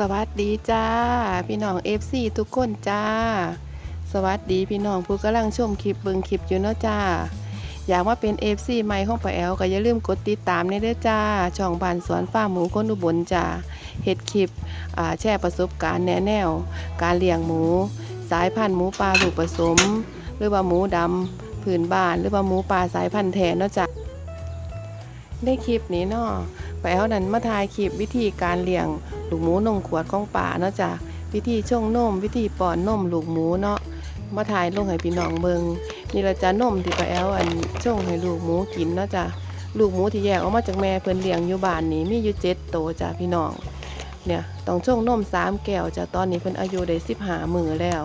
สวัสดีจ้า พี่น้อง FC ทุกคนจ้า สวัสดีพี่น้องผู้กำลังชมคลิปเบิ่งคลิปอยู่เนาะจ้า อยากมาเป็น FC ใหม่ของป้าแอลก็อย่าลืมกดติดตามในเด้อจ้า ช่องบานสวนฟาร์มหมูคนอุบลจ้าเฮ็ดคลิปแชร์ประสบการณ์แนแนว การเลี้ยงหมู สายพันธุ์หมูป่าลูกผสม หรือว่าหมูดำผืนบ้าน หรือว่าหมูป่าสายพันธุ์แท้เนาะจ้าได้คลิปนี้เนาะป้าแอลนั้นมาถ่ายคลิปวิธีการเลี้ยง ลูกหมูนมขวดของป่าเนาะจ้ะวิธีช่งนมวิธีป้อนนมลูกหมูเนาะมาถ่ายลงให้พี่น้องเบิงนี่ละจ้ะนมที่ป้าแอลอันช่งให้ลูกหมูกินเนาะจ้ะลูกหมูที่แยกออกมาจากแม่เพิ่นเลี้ยงอยู่บ้านนี่มีอยู่เจ็ดโตจ้ะพี่น้องเนี่ยต้องช่งนมสามแก้วจ้ะตอนนี้เพิ่นอายุได้สิบหามือแล้ว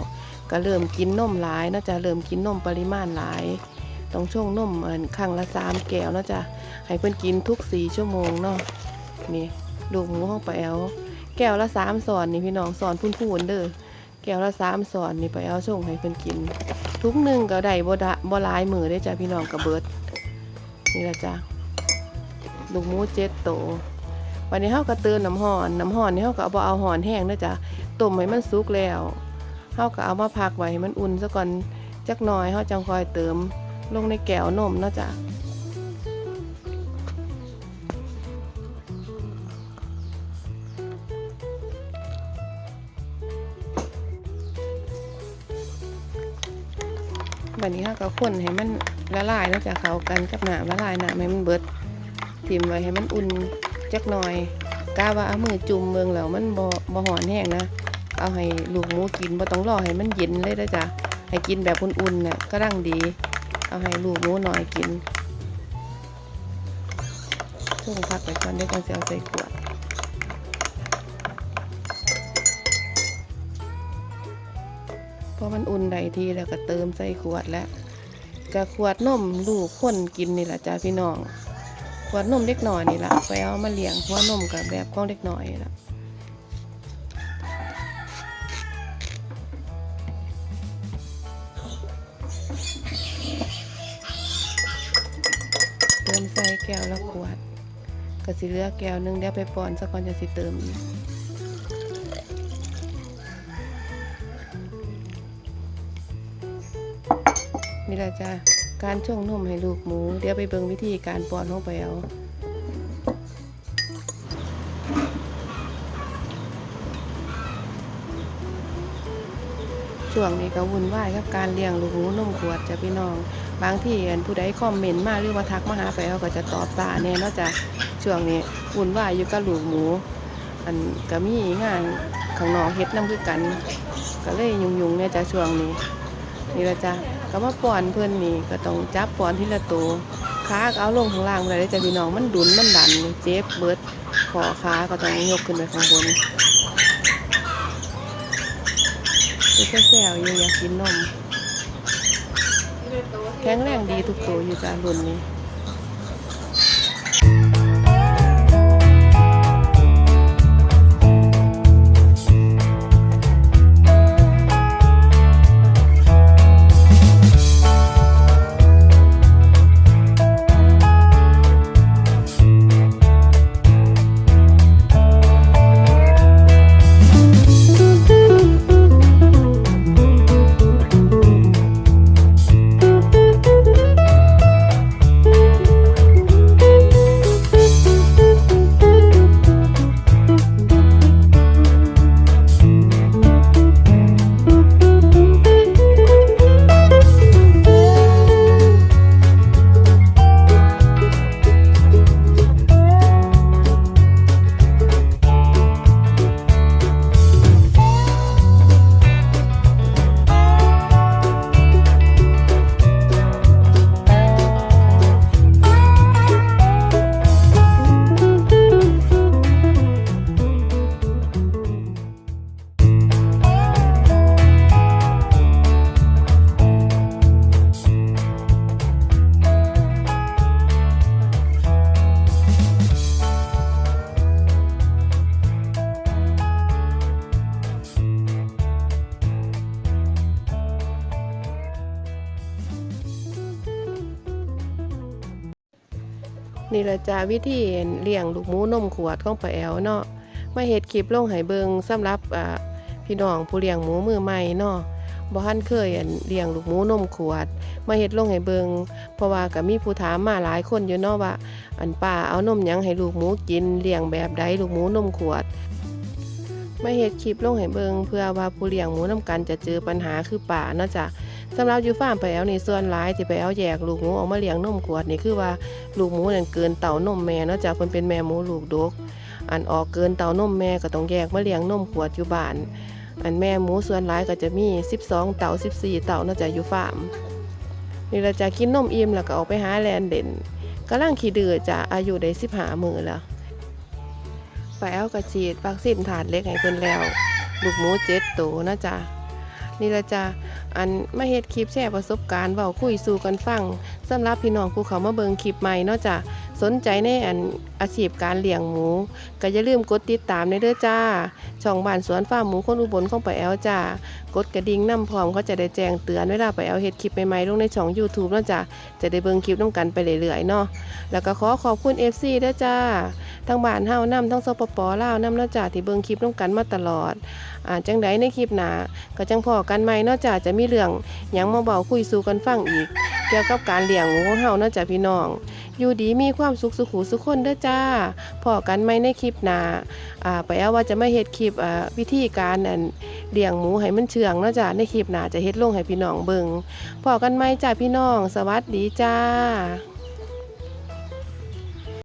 ก็เริ่มกินนมหลายเนาะจ้ะเริ่มกินนมปริมาณหลายต้องช่งนมอันครั้งละสามแก้วเนาะจ้ะให้เพิ่อนกินทุกสี่ชั่วโมงเนาะนี่ลูกหมูของป้าแอล แก้วละสามสอนนี่พี่น้องสอนพุ่นพูนเด้อแก้วละสามสอนนี่ไปเอาส่งให้เพิ่นกิน ทุกหนึ่งก็ได้บ่ดะบ่ลายมือได้จ้ะพี่น้องกระเบิด นี่ละจ้ะลูกหมูเจ็ดโตววันนี้เฮาก็เตือนน้ำห่อนน้ำห่อนนี่เฮาก็เอาบ่เอาห่อนแห้งเด้อจ้ะต้มให้มันสุกแล้วเฮาก็เอามาพักไว้ให้มันอุ่นซะก่อนจักหน่อยเฮาจังคอยเติมลงในแก้วนมเนาะจ้ะ บัดนี้เราก็คนให้มันละลายแล้วจะเข้ากันกับน้ำละลายน้ำให้มันเบิดทิมไว้ให้มันอุ่นจักหน่อยกาว่าเอามือจุ่มเมืองแล้วมันบ่บ่หอนแห้งนะเอาให้ลูกหมูกินบ่ต้องรอให้มันเย็นเลยนะจ๊ะให้กินแบบอุ่นๆน่ะก็ร่างดี เอาให้ลูกหมูหน่อยกินช่วงพักไปก่อนได้จังสิเอาใส่ขวด พอมันอุ่นได้ทีแล้วก็เติมใส่ขวดแล้วก็ขวดนมลูกคนกินนี่แหละจ้าพี่น้อง ขวดนมเล็กหน่อยนี่แหละไปเอามาเลี้ยงขวดนมกับแบบของเล็กหน่อยนี่ละเติมใส่แก้วละขวดก็สิเลือแก้วหนึงเดี๋ยวไปป้อนสักก่อนจะสิเติมอีก นี่แหละจ้ะการช่วงนมให้ลูกหมู เดี๋ยวไปเบิ่งวิธีการป้อนของไปเอาช่วงนี้ก็วุ่นวายกับการเลี้ยงลูกหมูนมขวดจ้ะพี่น้อง บางที่อันผู้ใดคอมเมนต์มาหรือว่าทักมาหาไปเอาก็จะตอบสาแน่นาะจ้ะช่วงนี้วุ่นวายอยู่กับลูกหมู อันก็มีงานข้างนอกเฮ็ดน้ำคือกัน ก็เลยยุ่งๆเนี่ยจ้ะช่วงนี้ นี่ละจ้ะ ก็มาป้อนเพื่อนนี่ก็ต้องจับป้อนทีละตัวขาก็เอาลงข้างล่างไปเลยจ้ะพี่น้องมันดุนมันดันนี่เจ็บเบิดขอขาก็ต้องยกขึ้นไปข้างบนคือแซวๆอยู่อยากกินนมแข็งแรงดีทุกตัวอยู่จ้ะรุ่นนี้ นี่ละจ้าวิธีเลี้ยงลูกหมูนมขวดของป้าแอลเนาะมาเฮ็ดคลิปลงให้เบิงสำหรับพี่น้องผู้เลี้ยงหมูมือใหม่เนาะบ่ทันเคยเลี้ยงลูกหมูนมขวด มาเฮ็ดลงให้เบิงเพราะว่าก็มีผู้ถามมาหลายคนอยู่เนาะว่า อันป้าเอานมหยังให้ลูกหมูกินเลี้ยงแบบใดลูกหมูนมขวดมาเฮ็ดคลิปลงให้เบิงเพื่อว่าผู้เลี้ยงหมูนํกันจะเจอปัญหาคือป่าเนาะจ้ะ สำหรับอยู่ฟาร์มไปแอลนี่ส่วนหลายที่ไปแอลแยกลูกหมูออกมาเลี้ยงนมขวดนี่คือว่าลูกหมูนั่นเกินเต่านมแม่เนาะจ้ะเพิ่นเป็นแม่หมูลูกดก อันออกเกินเต่านมแม่ก็ต้องแยกมาเลี้ยงนมขวดอยู่บ้าน อันแม่หมูส่วนหลายก็จะมี 12 เต่า 14 เต่าเนาจะอยู่ฟาร์มนี่เราจะกินนมอิ่มแล้วก็ออกไปหาแลนเด่นกำลังขี้ดื้อจะอายุได้15มื้อแล้วไปเอากระฉีดวัคซีนถาดเล็กให้เพิ่นแล้ว ลูกหมูเจ็ดตัวนะจ๊ะนี่ละจ้ะ อันมาเฮ็ดคลิปแชร์ประสบการณ์เว้าคุยสู่กันฟังสำหรับพี่น้องผู้เขามาเบิงคลิปใหม่เนาะจ้ะ สนใจในอันอาชีพการเลี้ยงหมู ก็อย่าลืมกดติดตามในเด้อจ้า ช่องบ้านสวนฟาร์มหมูคนอุบลของป้าแอลจ้ากดกระดิ่งน้ำพร้อมเขาจะได้แจ้งเตือนเวลาป้าแอลเฮ็ดคลิปใหม่ๆลงในช่อง YouTube นาะจ้ะจะได้เบิ่งคลิปน้องกันไปเรื่อยๆเนาะแล้วก็ขอขอบคุณ FC เด้อจ้าทั้งบ้านเฮานำทั้งสปปลาวนำเนาะจ้าที่เบิ่งคลิปน้องกันมาตลอดอ่าจังใดในคลิปหน้าก็จังพอกันใหม่เนาะจ้าจะมีเรื่องหยังมาเบาคุยสู่กันฟังอีก เกี่ยวกับการเลี้ยงหมูของเฮาเนาะจ้าพี่น้อง อยู่ดีมีความสุขสุขูสุขคนเด้อจ้าพอกันไหม่ในคลิปหนาอ่าไปเอาว่าจะไม่เฮ็ดคลิปอ่าวิธีการอันเลี้ยงหมูให้มันเชื่องเนาะจ้าในคลิปหนาจะเฮ็ดลงให้พี่น้องเบิ่งพอกันไหม่จ้าพี่น้อง สวัสดีจ้า